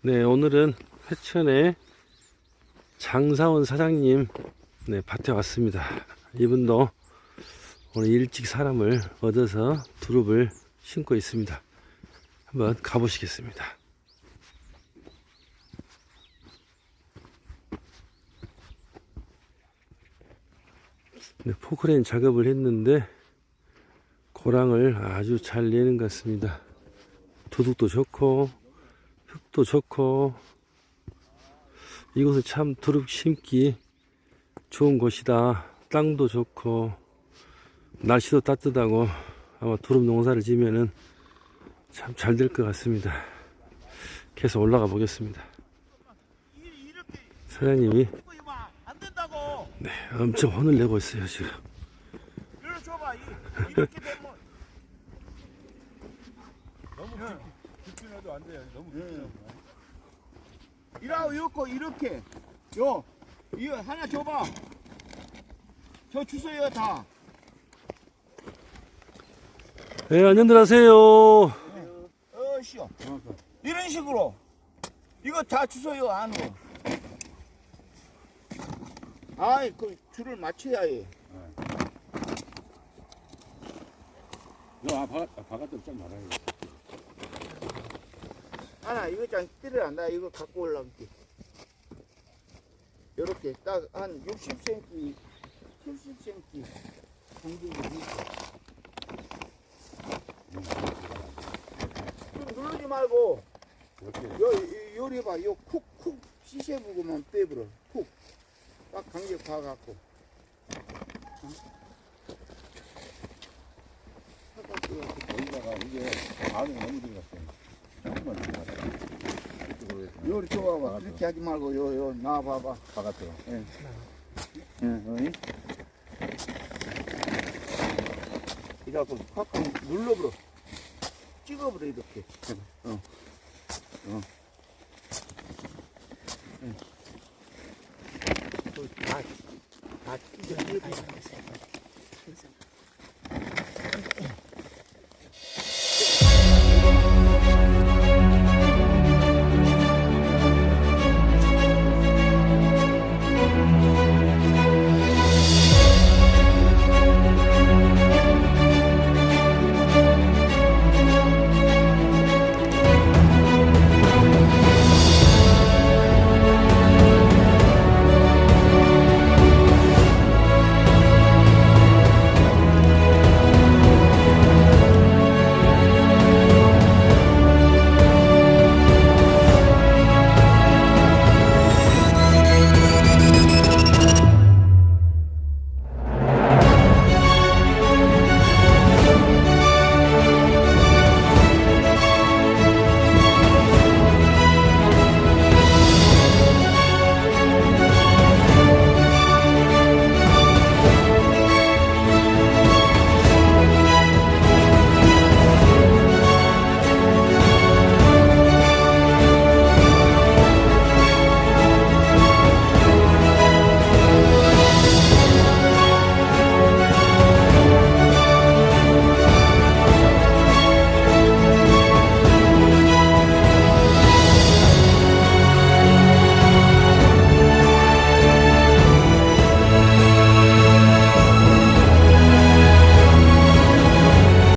네, 오늘은 회천의 장사원 사장님 네, 밭에 왔습니다. 이분도 오늘 일찍 사람을 얻어서 두릅을 심고 있습니다. 한번 가보시겠습니다. 네, 포크레인 작업을 했는데 고랑을 아주 잘 내는 것 같습니다. 도둑도 좋고 흙도 좋고 이곳은 참 두릅 심기 좋은 곳이다. 땅도 좋고 날씨도 따뜻하고 아마 두릅 농사를 지면은 참 잘 될 것 같습니다. 계속 올라가 보겠습니다. 사장님이. 네, 엄청 혼을 내고 있어요 지금. 이리 줘봐. 이- 이렇게 되면 너무 깊이나도 안 돼요. 너무 깊이나. 이라고 이렇게 이렇게 요 이거 하나 줘봐. 저 주소요 다. 네, 안녕들 하세요. 어 씨요. 이런 식으로 이거 다 주소요 안으로. 아이 그 줄을 맞춰야 해. 너 아파 바깥으로 좀 말아요. 하나 이거 좀 때려 나 이거 갖고 올라갈게. 요렇게 딱 한 60cm, 70cm 간격이 있어. 좀 누르지 말고 이렇게 요, 요 요리 봐. 요 쿡쿡 시세 부분만 빼버려. 쿡. 딱 간격 봐갖고. 여기다가 이게 안에 너무 들어갔어요. 들어갔어 요. 요리 줘봐봐. 그렇게 하지 말고 요, 요, 나와 봐봐. 바깥으로. 예, 어이? 이래갖고 콱콱 눌러버려. 찍어버려, 이렇게. 어. 어. 응. 다, 다 찢어.